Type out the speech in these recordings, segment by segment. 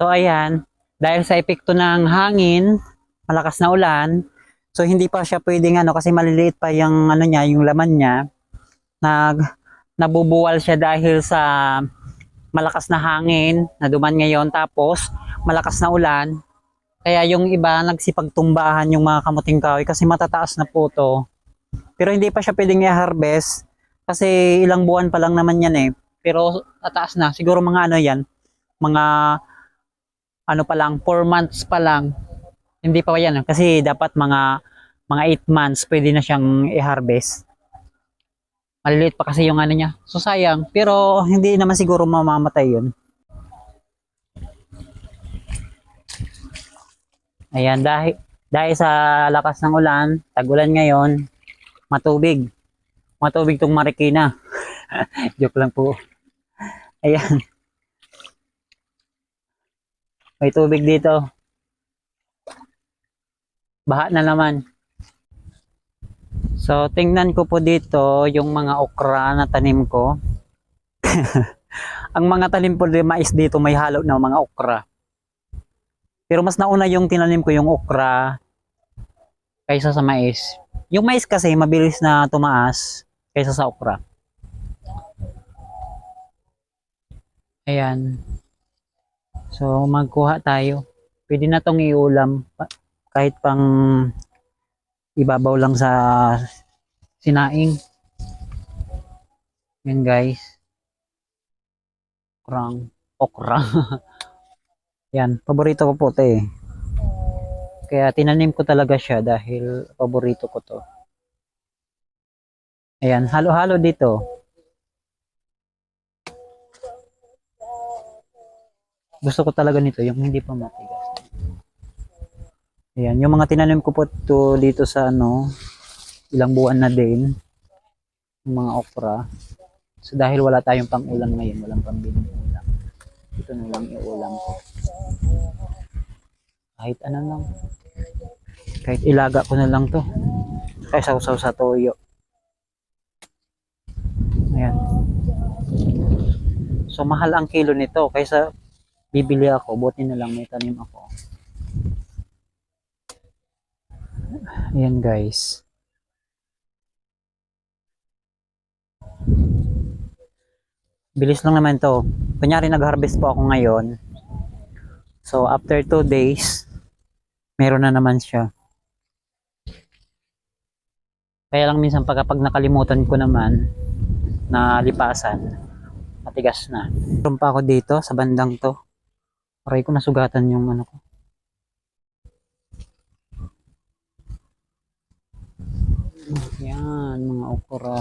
So ayan, dahil sa epekto ng hangin, malakas na ulan, so hindi pa siya pwedeng ano kasi maliliit pa yung ano niya, yung laman niya. Nag nabubuwal siya dahil sa malakas na hangin na duman ngayon tapos malakas na ulan. Kaya yung iba nagsipagtumbahan yung mga kamuting kahoy kasi matataas na po to. Pero hindi pa siya pwedeng i-harvest kasi ilang buwan pa lang naman yan eh. Pero tataas na. Siguro mga ano yan, mga ano pa lang, 4 months pa lang. Hindi pa yan. Kasi dapat mga mga 8 months pwede na siyang i-harvest. Maliliit pa kasi yung ano niya. So sayang. Pero hindi naman siguro mamamatay yun. Ayan, dahil, dahil sa lakas ng ulan, tag-ulan ngayon, matubig. Matubig tong Marikina. Joke lang po. Ayan. May tubig dito. Baha na naman. So, tingnan ko po dito yung mga okra na tanim ko. Ang mga tanim po di mais dito may halo na mga okra. Pero mas nauna yung tinanim ko yung okra kaysa sa mais. Yung mais kasi mabilis na tumaas kaysa sa okra. Ayan. So, magkuha tayo. Pwede na tong iulam. Kahit pang ibabaw lang sa sinaing. Yan guys. Okrang. Okra. Yan. Paborito ko po ito eh. Kaya tinanim ko talaga siya dahil paborito ko to. Ayan. Halo-halo dito. Gusto ko talaga nito, yung hindi pa matigas. Ayan, yung mga tinanim ko po to dito sa ano, ilang buwan na din, yung mga okra. So dahil wala tayong pang-ulam ngayon, walang pambiling ulam. Ito na lang iulam ko. Kahit ano lang. Kahit ilaga ko na lang to. Kaya sausaw sa toyo. Ayan. So mahal ang kilo nito kaysa bibili ako, buti na lang may tanim ako. Ayan guys. Bilis lang naman to. Kunyari nag-harvest po ako ngayon. So after 2 days, meron na naman siya. Kaya lang minsan pag, pag nakalimutan ko naman na lipasan, matigas na. Meron pa ako dito sa bandang to. Aray ko nasugatan yung ano ko. Yan, mga okra.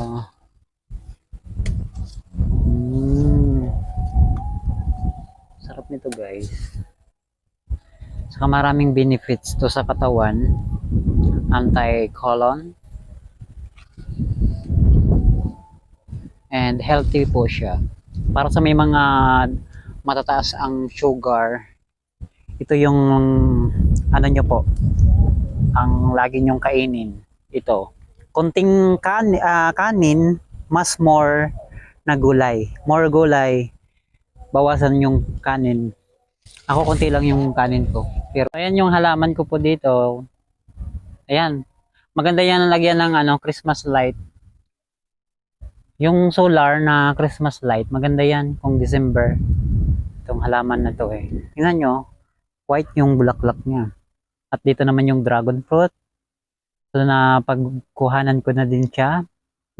Mm. Sarap nito guys. Saka maraming benefits to sa katawan. Anti-colon. And healthy po siya. Para sa may mga matataas ang sugar, ito yung ano nyo po, ang lagi nyong kainin. Ito. Konting kan, ah, kanin, mas more na gulay. More gulay, bawasan yung kanin. Ako konti lang yung kanin ko. Pero ayan yung halaman ko po dito. Ayan. Maganda yan ang lagyan ng ano, Christmas light. Yung solar na Christmas light, maganda yan kung December. Itong halaman na to eh. Tingnan nyo, white yung bulaklak niya. At dito naman yung dragon fruit. So na pagkuhanan ko na din siya,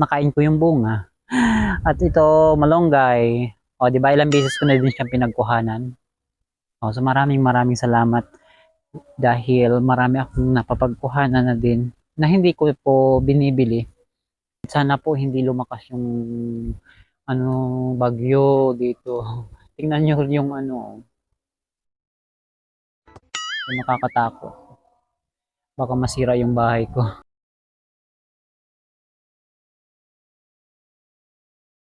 nakain ko yung bunga. At ito, malonggay. O, di ba ilang beses ko na din siyang pinagkuhanan. O, so maraming maraming salamat dahil marami akong napapagkuhanan na din na hindi ko po binibili. Sana po hindi lumakas yung ano bagyo dito. Tingnan niyo yung ano yung nakakatakot. Baka masira yung bahay ko.